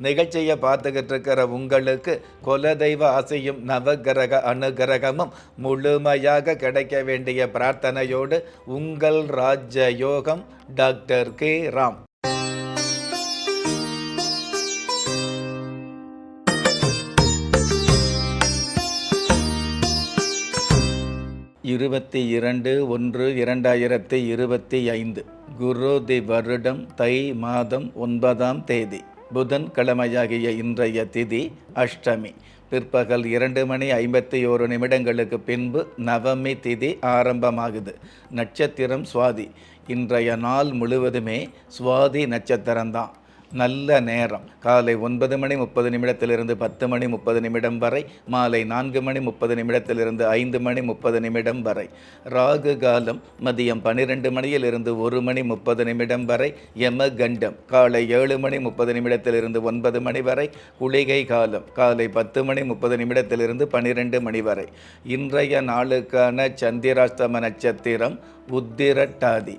நிகழ்ச்சியை பார்த்துக்கிட்டு இருக்கிற உங்களுக்கு குலதெய்வ ஆசையும் நவகிரக அனுகிரகமும் முழுமையாக கிடைக்க வேண்டிய பிரார்த்தனையோடு உங்கள் ராஜயோகம் டாக்டர் கே. ராம். இருபத்தி இரண்டு ஒன்று இரண்டாயிரத்தி இருபத்தி ஐந்து குருதி வருடம் தை மாதம் ஒன்பதாம் தேதி. புதன் கிழமையாகிய இன்றைய திதி அஷ்டமி. பிற்பகல் இரண்டு மணி ஐம்பத்தி ஓரு நிமிடங்களுக்கு பின்பு நவமி திதி ஆரம்பமாகுது. நட்சத்திரம் சுவாதி. இன்றைய நாள் முழுவதுமே சுவாதி நட்சத்திரம்தான். நல்ல நேரம். காலை ஒன்பது மணி முப்பது நிமிடத்திலிருந்து பத்து மணி முப்பது நிமிடம் வரை மாலை நான்கு மணி முப்பது நிமிடத்திலிருந்து ஐந்து மணி முப்பது நிமிடம் வரை. ராகு காலம் மதியம் பன்னிரெண்டு மணியிலிருந்து ஒரு மணி முப்பது நிமிடம் வரை யம கண்டம் காலை ஏழு மணி முப்பது நிமிடத்திலிருந்து ஒன்பது மணி வரை குளிகை காலம் காலை பத்து மணி முப்பது நிமிடத்திலிருந்து பன்னிரெண்டு மணி வரை. இன்றைய நாளுக்கான சந்திராஷ்டம நட்சத்திரம் உத்திரட்டாதி.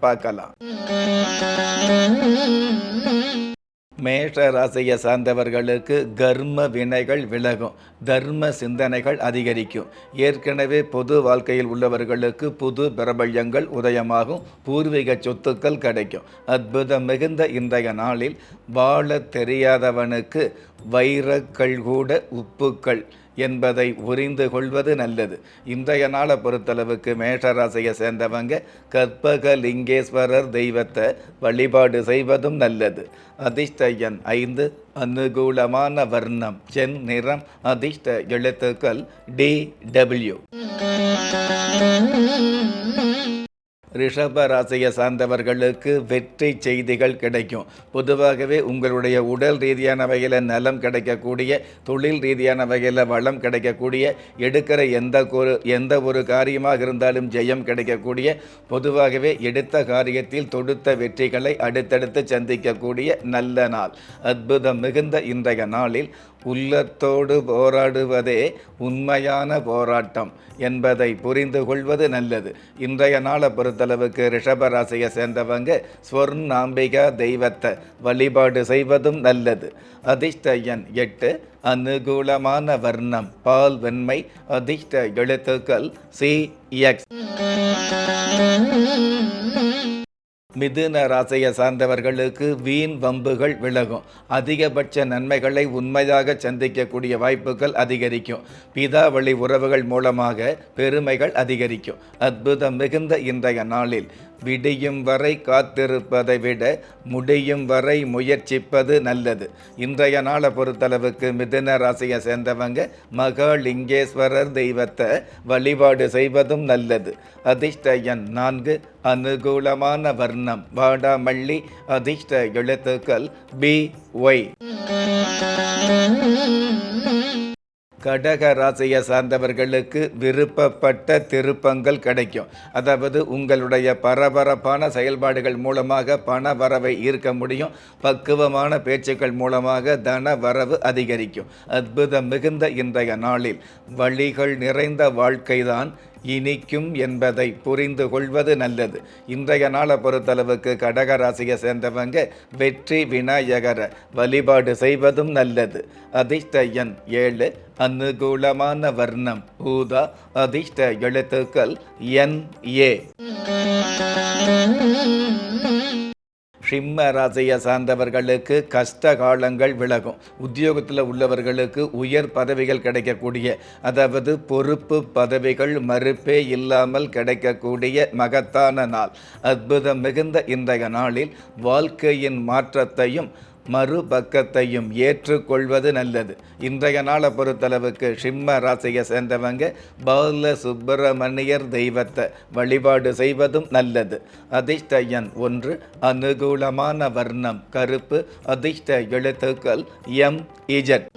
பார்க்கலாம். மேஷ ராசியை சார்ந்தவர்களுக்கு கர்ம வினைகள் விலகும். தர்ம சிந்தனைகள் அதிகரிக்கும். ஏற்கனவே பொது வாழ்க்கையில் உள்ளவர்களுக்கு புது பிரபல்யங்கள் உதயமாகும். பூர்வீக சொத்துக்கள் கிடைக்கும். அற்புதம் மிகுந்த இன்றைய நாளில் வாழ தெரியாதவனுக்கு வைரக்கள் கூட உப்புக்கள். என்பதை புரிந்து கொள்வது நல்லது. இன்றைய நாளை பொறுத்தளவுக்கு மேஷராசியை சேர்ந்தவங்க கற்பக லிங்கேஸ்வரர் தெய்வத்தை வழிபாடு செய்வதும் நல்லது. அதிர்ஷ்டயன் ஐந்து அனுகூலமான வர்ணம் சென் நிறம் அதிர்ஷ்ட எழுத்துக்கள் டி டபிள்யூ. ரிஷப ராசியை சார்ந்தவர்களுக்கு வெற்றி செய்திகள் கிடைக்கும். பொதுவாகவே உங்களுடைய உடல் ரீதியான வகையில் நலம் கிடைக்கக்கூடிய தொழில் ரீதியான வகையில் வளம் கிடைக்கக்கூடிய எடுக்கிற எந்த ஒரு எந்த ஒரு காரியமாக இருந்தாலும் ஜெயம் கிடைக்கக்கூடிய பொதுவாகவே எடுத்த காரியத்தில் தொடுத்த வெற்றிகளை அடுத்தடுத்து சந்திக்கக்கூடிய நல்ல நாள். அற்புதம் மிகுந்த இன்றைய நாளில் உள்ளத்தோடு போராடுவதே உண்மையான போராட்டம் என்பதை புரிந்து கொள்வது நல்லது. இன்றைய நாளை பொறுத்த பொறுத்தளவுக்கு ரிஷபராசியை சேர்ந்தவங்க ஸ்வர்ணாம்பிகா தெய்வத்தை வழிபாடு செய்வதும் நல்லது. அதிர்ஷ்டயன் எட்டு அனுகூலமான வர்ணம் பால் வெண்மை அதிர்ஷ்ட எழுத்துக்கள் சி எக்ஸ் மிதுன ராசியை சார்ந்தவர்களுக்கு வீண் வம்புகள் விலகும். அதிகபட்ச நன்மைகளை உண்மையாக சந்திக்கக்கூடிய வாய்ப்புகள் அதிகரிக்கும். பிதாவளி உறவுகள் மூலமாக பெருமைகள் அதிகரிக்கும். அற்புதம் மிகுந்த இன்றைய நாளில் விடியும் வரை காத்திருப்பதை விட முடியும் வரை முயற்சிப்பது நல்லது. இன்றைய நாளை பொறுத்தளவுக்கு மிதுன ராசியை சேர்ந்தவங்க மகாலிங்கேஸ்வரர் தெய்வத்தை வழிபாடு செய்வதும் நல்லது. அதிர்ஷ்ட எண் நான்கு அனுகூலமான வர்ணம். வாடாமல்லி அதிர்ஷ்ட எழுத்துக்கள் பி ஒய் கடக ராசியை சார்ந்தவர்களுக்கு விருப்பப்பட்ட திருப்பங்கள் கிடைக்கும். அதாவது உங்களுடைய பரபரப்பான செயல்பாடுகள் மூலமாக பண வரவை ஈர்க்க முடியும். பக்குவமான பேச்சுக்கள் மூலமாக தன வரவு அதிகரிக்கும். அற்புதம் மிகுந்த இன்றைய நாளில் வழிகள் நிறைந்த வாழ்க்கைதான் இனிக்கும் என்பதை புரிந்து கொள்வது நல்லது. இன்றைய நாளை பொறுத்தளவுக்கு கடக ராசியை சேர்ந்தவங்க வெற்றி விநாயகரை வழிபாடு செய்வதும் நல்லது. அதிர்ஷ்ட எண் ஏழு அனுகூலமான வர்ணம். ஊதா அதிர்ஷ்ட எழுத்துக்கள் என் ஏ. சிம்ம ராசியை சார்ந்தவர்களுக்கு கஷ்ட காலங்கள் விலகும். உத்தியோகத்தில் உள்ளவர்களுக்கு உயர் பதவிகள் கிடைக்கக்கூடிய அதாவது பொறுப்பு பதவிகள் மறுப்பே இல்லாமல் கிடைக்கக்கூடிய மகத்தான நாள். அற்புதம் மிகுந்த இன்றைய நாளில் வாழ்க்கையின் மாற்றத்தையும் மறுபக்கத்தையும் ஏற்றுக்கொள்வது நல்லது. இன்றைய நாளை பொறுத்தளவுக்கு சிம்ம ராசியை சேர்ந்தவங்க பால சுப்பிரமணியர் தெய்வத்தை வழிபாடு செய்வதும் நல்லது. அதிர்ஷ்ட எண் ஒன்று அனுகூலமான வர்ணம் கருப்பு அதிர்ஷ்ட எழுத்துக்கள் எம் இஜட்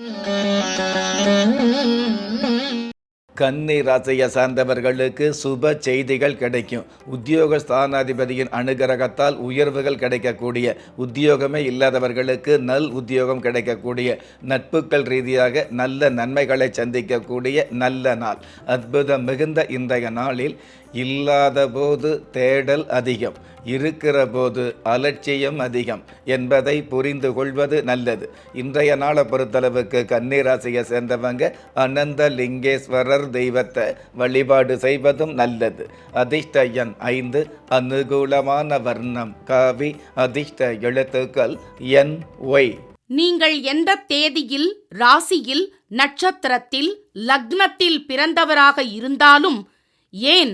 கன்னி ராசியை சார்ந்தவர்களுக்கு சுப செய்திகள் கிடைக்கும். உத்தியோக ஸ்தானாதிபதியின் அனுகிரகத்தால் உயர்வுகள் கிடைக்கக்கூடிய உத்தியோகமே இல்லாதவர்களுக்கு நல் உத்தியோகம் கிடைக்கக்கூடிய நட்புகள் ரீதியாக நல்ல நன்மைகளை சந்திக்கக்கூடிய நல்ல நாள். அற்புதம் மிகுந்த இன்றைய நாளில் இல்லாத போது தேடல் அதிகம் இருக்கிற போது அலட்சியம் அதிகம் என்பதை புரிந்து கொள்வது நல்லது. இன்றைய நாளை பொறுத்தளவுக்கு கன்னிராசியை சேர்ந்தவங்க அனந்த லிங்கேஸ்வரர் தெய்வத்தை வழிபாடு செய்வதும் நல்லது. அதிர்ஷ்ட எண் ஐந்து அனுகூலமான வர்ணம் காவி அதிர்ஷ்ட எழுத்துக்கள் என் ஒய். நீங்கள் எந்த தேதியில் ராசியில் நட்சத்திரத்தில் லக்னத்தில் பிறந்தவராக இருந்தாலும் ஏன்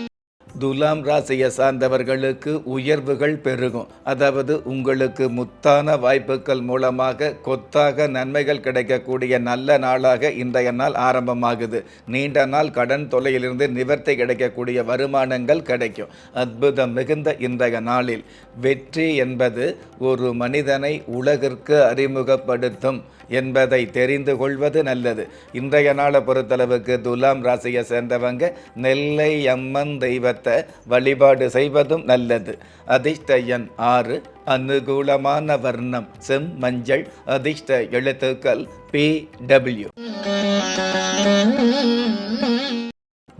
துலாம் ராசியை சார்ந்தவர்களுக்கு உயர்வுகள் பெருகும். அதாவது உங்களுக்கு முத்தான வாய்ப்புகள் மூலமாக கொத்தாக நன்மைகள் கிடைக்கக்கூடிய நல்ல நாளாக இன்றைய நாள் ஆரம்பமாகுது. நீண்ட நாள் கடன் தொலையிலிருந்து நிவர்த்தி கிடைக்கக்கூடிய வருமானங்கள் கிடைக்கும். அற்புதம் மிகுந்த இன்றைய நாளில். வெற்றி என்பது ஒரு மனிதனை உலகிற்கு அறிமுகப்படுத்தும் என்பதை தெரிந்து கொள்வது நல்லது. இன்றைய நாளை பொறுத்தளவுக்கு துலாம் ராசியை சேர்ந்தவங்க நெல்லை அம்மன் தெய்வத்தை வழிபாடு செய்வதும் நல்லது. அதிர்ஷ்டயன் ஆறு அனுகூலமான வர்ணம் செம் மஞ்சள் அதிர்ஷ்ட எழுத்துக்கள் பி டபிள்யூ.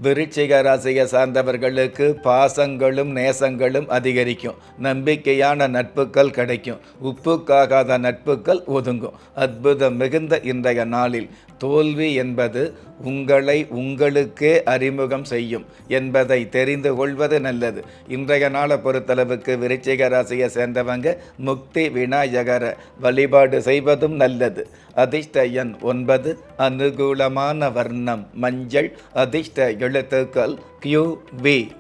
விருச்சிக ராசியை சார்ந்தவர்களுக்கு பாசங்களும் நேசங்களும் அதிகரிக்கும். நம்பிக்கையான நட்புகள் கிடைக்கும். உப்புக்காகாத நட்புகள் ஒதுங்கும். அற்புதம் மிகுந்த இன்றைய நாளில் தோல்வி என்பது உங்களை உங்களுக்கே அறிமுகம் செய்யும் என்பதை தெரிந்து கொள்வது நல்லது. இன்றைய நாளை பொறுத்தளவுக்கு விருச்சிக ராசியை சேர்ந்தவங்க முக்தி விநாயகரை வழிபாடு செய்வதும் நல்லது. அதிர்ஷ்ட எண் ஒன்பது அனுகூலமான வர்ணம் மஞ்சள் அதிர்ஷ்ட எழுத்துக்கள் கியூ வி.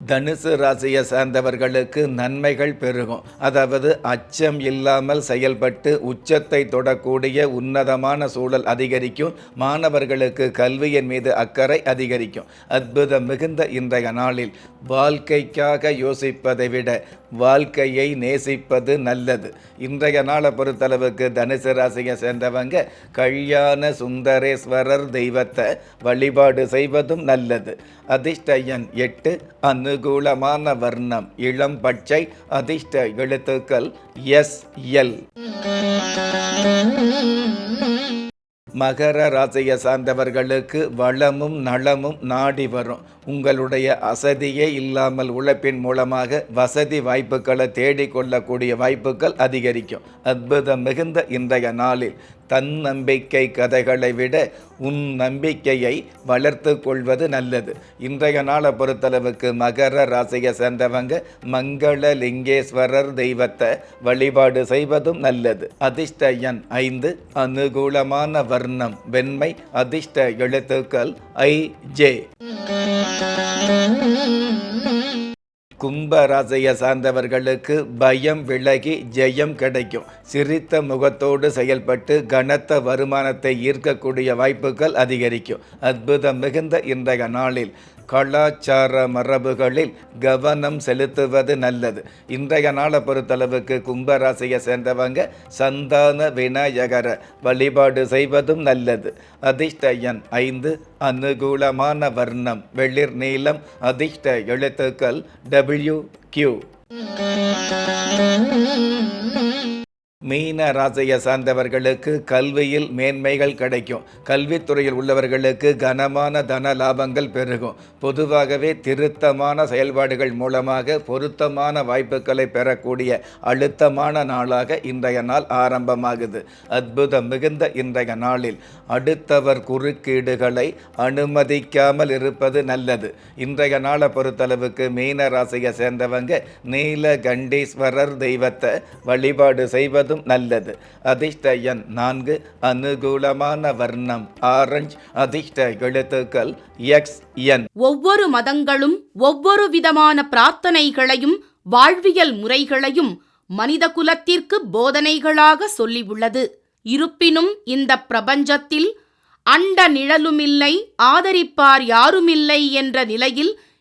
தனுசு ராசியை சார்ந்தவர்களுக்கு நன்மைகள் பெருகும். அதாவது அச்சம் இல்லாமல் செயல்பட்டு உச்சத்தை தொடக்கூடிய உன்னதமான சூழல் அதிகரிக்கும். மாணவர்களுக்கு கல்வியின் மீது அக்கறை அதிகரிக்கும். அற்புதம் மிகுந்த இன்றைய நாளில் வாழ்க்கைக்காக யோசிப்பதை விட வாழ்க்கையை நேசிப்பது நல்லது. இன்றைய நாளை பொறுத்தளவுக்கு தனுசு ராசியை சேர்ந்தவங்க கல்யாண சுந்தரேஸ்வரர் தெய்வத்தை வழிபாடு செய்வதும் நல்லது. அதிர்ஷ்ட எண் எட்டு அனுகூலமான வர்ணம் இளம் பச்சை அதிர்ஷ்ட எழுத்துக்கள் எஸ் எல். மகர ராசியை சார்ந்தவர்களுக்கு வளமும் நலமும் நாடி வரும். உங்களுடைய அசதியே இல்லாமல் உழைப்பின் மூலமாக வசதி வாய்ப்புகளை தேடிக்கொள்ளக்கூடிய வாய்ப்புகள் அதிகரிக்கும். அற்புதம் மிகுந்த இன்றைய நாளில். தன் நம்பிக்கை கதைகளை விட உன் நம்பிக்கையை வளர்த்து கொள்வது நல்லது. இன்றைய நாளை பொறுத்தளவுக்கு மகர ராசியை சேர்ந்தவங்க மங்கள லிங்கேஸ்வரர் தெய்வத்தை வழிபாடு செய்வதும் நல்லது. அதிர்ஷ்ட எண் ஐந்து அனுகூலமான வர்ணம் வெண்மை அதிர்ஷ்ட எழுத்துக்கள் ஐ ஜே. கும்பராசியை சார்ந்தவர்களுக்கு பயம் விலகி ஜெயம் கிடைக்கும். சிரித்த முகத்தோடு செயல்பட்டு கனத்த வருமானத்தை ஈர்க்கக்கூடிய வாய்ப்புகள் அதிகரிக்கும். அற்புதம் மிகுந்த இன்றைய நாளில் கலாச்சார மரபுகளில் கவனம் செலுத்துவது நல்லது. இன்றைய நாளை பொறுத்தளவுக்கு கும்பராசியை சேர்ந்தவங்க சந்தான விநாயகரை வழிபாடு செய்வதும் நல்லது. அதிர்ஷ்டயன் ஐந்து அனுகூலமான வர்ணம் வெளிர் நீளம் அதிர்ஷ்ட எழுத்துக்கள் டபிள்யூ கியூ மீன ராசியை சார்ந்தவர்களுக்கு கல்வியில் மேன்மைகள் கிடைக்கும். கல்வித்துறையில் உள்ளவர்களுக்கு கனமான தன லாபங்கள் பெருகும். பொதுவாகவே திருத்தமான செயல்பாடுகள் மூலமாக பொருத்தமான வாய்ப்புகளை பெறக்கூடிய அழுத்தமான நாளாக இன்றைய நாள் ஆரம்பமாகுது. அற்புதம் மிகுந்த இன்றைய நாளில் அடுத்தவர் குறுக்கீடுகளை அனுமதிக்காமல் இருப்பது நல்லது. இன்றைய நாளை பொறுத்தளவுக்கு மீன ராசியை சேர்ந்தவங்க நீலகண்டீஸ்வரர் தெய்வத்தை வழிபாடு செய்வது செய்வதும் நல்லது. அதிர்ஷ்ட எண் நான்கு அனுகூலமான வர்ணம் ஆரஞ்சு. அதிர்ஷ்ட எழுத்துக்கள் எக்ஸ் என். ஒவ்வொரு மதங்களும் ஒவ்வொரு விதமான பிரார்த்தனைகளையும் வாழ்வியல் முறைகளையும் மனித குலத்திற்கு போதனைகளாக சொல்லியுள்ளது. இருப்பினும் இந்த பிரபஞ்சத்தில் அண்ட நிழலுமில்லை ஆதரிப்பார் யாருமில்லை என்ற நிலையில்